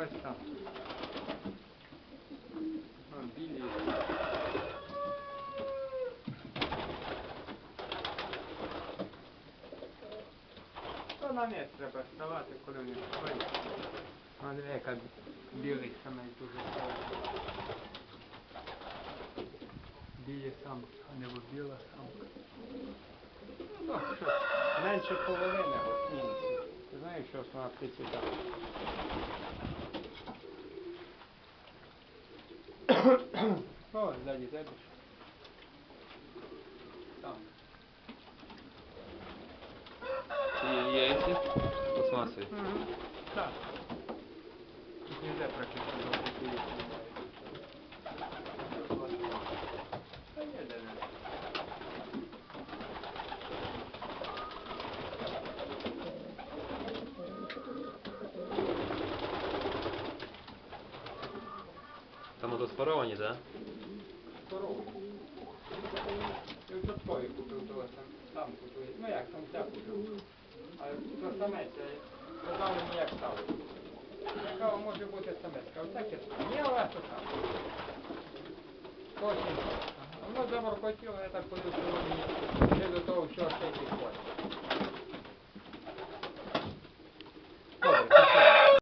О, білі. То на низ треба ставати, коли вони виходять. Смотри, яка білий саме дуже ставить. Білі самки, а не біла самка. Ну, що, менше половини. Ти знаєш, що основна птиця? О, ззаді тебе. Там. І яйці пластмасові. Так. Там ото спаровані, так? Корову. Я в Чорткові купив того сам, ту. Ну як, самця купив. А то самець, я казав мені як став. Яка може бути самець? Кажу, так і став. Ні, але то сам. Очень. А Воно заморкотіло, я так подив, що мені